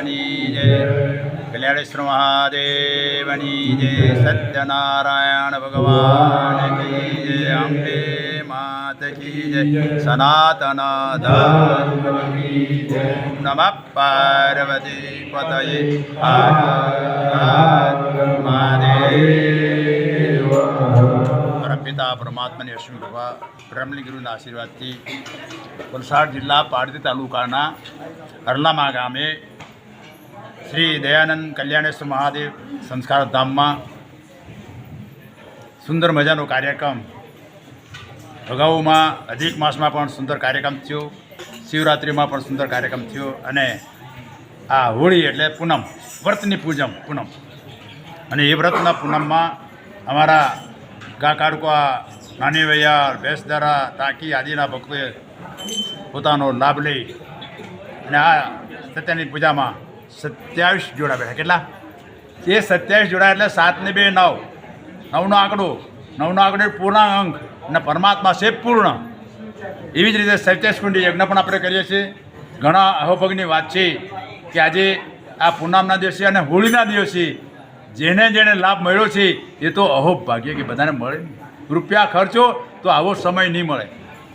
મહાદેવની જય કલ્યાણેશ્વર મહાદેવની જય સત્યનારાયણ ભગવાન કી જય અંબે માત કી જય સનાતન નમ પાર્વતી પતયે મહાદેવ પરમાત્માની અશ્વિન કૃપા બ્રહ્મલી ગુરુના આશીર્વાદથી વલસાડ જિલ્લા પારડી તાલુકાના હરલામા ગામે શ્રી દયાનંદ કલ્યાણેશ્વર મહાદેવ સંસ્કાર ધામમાં સુંદર મજાનો કાર્યક્રમ. અગાઉમાં અધિક માસમાં પણ સુંદર કાર્યક્રમ થયો, શિવરાત્રિમાં પણ સુંદર કાર્યક્રમ થયો અને આ હોળી એટલે પૂનમ, વ્રતની પૂજમ, પૂનમ. અને એ વ્રતના પૂનમમાં અમારા ગા કાડકવા નાની વૈયાર ભેંસદારા ટાંકી આદિના ભક્તોએ પોતાનો લાભ લઈ અને આ સત્યની પૂજામાં સત્યાવીસ જોડા બેઠા. કેટલા? એ સત્યાવીસ જોડા એટલે સાતને બે નવ. નવનો આંકડો. નવનો આંકડો પૂર્ણાંક. અંક અને પરમાત્મા છે પૂર્ણ. એવી જ રીતે સત્યાવીસ કુંડી યજ્ઞ પણ આપણે કરીએ છીએ. ઘણા અહોભગની વાત છે કે આજે આ પૂનમના દિવસે અને હોળીના દિવસે જેને જેને લાભ મળ્યો છે, એ તો અહોભાગ્ય કે બધાને મળે રૂપિયા ખર્ચો તો આવો સમય નહીં મળે.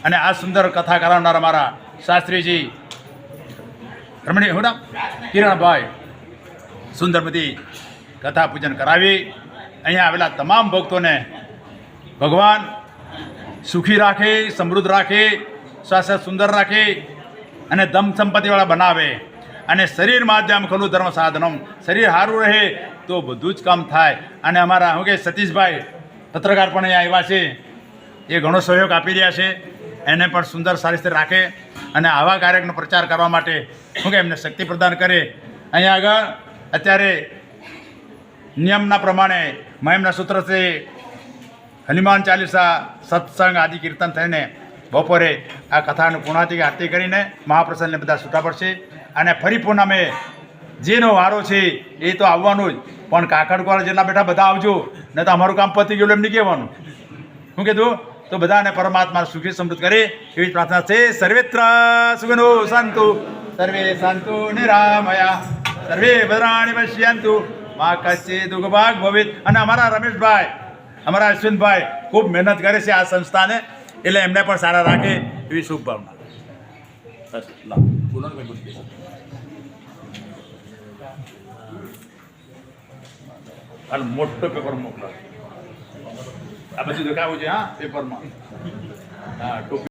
અને આ સુંદર કથા કરાવનાર અમારા શાસ્ત્રીજી રમણી હું કિરણભાઈ સુંદર બધી કથા પૂજન કરાવી. અહીંયા આવેલા તમામ ભક્તોને ભગવાન સુખી રાખે, સમૃદ્ધ રાખે, સ્વાસ્થ્ય સુંદર રાખે અને ધમ સંપત્તિવાળા બનાવે. અને શરીર માધ્યમ ખલું ધર્મ સાધનમ. શરીર સારું રહે તો બધું જ કામ થાય. અને અમારા શું કે સતીશભાઈ પત્રકાર પણ અહીંયા આવ્યા છે. એ ઘણો સહયોગ આપી રહ્યા છે. એને પણ સુંદર સારી રીતે રાખે. અને આવા કાર્યક્રમનો પ્રચાર કરવા માટે શું કે એમને શક્તિ પ્રદાન કરે. અહીંયા આગળ અત્યારે નિયમના પ્રમાણે મહેમના સૂત્રથી હનુમાન ચાલીસા સત્સંગ આદિ કીર્તન થઈને બપોરે આ કથાનું પૂર્ણાથી આરતી કરીને મહાપ્રસાદને બધા છૂટા પડશે. અને ફરી પૂનમે જેનો વારો છે એ તો આવવાનું જ. પણ કાકડકોળ જેટલા બેઠા બધા આવજો નહીં તો અમારું કામ પતી ગયું એમ નહીં કહેવાનું. શું કીધું? તો બધાને પરમાત્મા સુખી સમૃદ્ધ કરે એવી પ્રાર્થના છે. સર્વેત્ર સુગનો શાંતુ. સર્વે શાંતુ નિરામયા. સર્વે ભદ્રાણી પશ્યંતુ. મા કચ્છે દુઃખભાગ ભવિત. અને અમારા રમેશભાઈ અમારા અશ્વિનભાઈ ખૂબ મહેનત કરે છે આ સંસ્થાને. એટલે એમને પણ સારા રાખે એવી શુભભાવના. બસ, લાવ. બોલો ને ભાઈ, બોલો. હાલ મોટો પેપર મોકલો આ બધું દેખાવું છે હા પેપરમાં હા ટોપી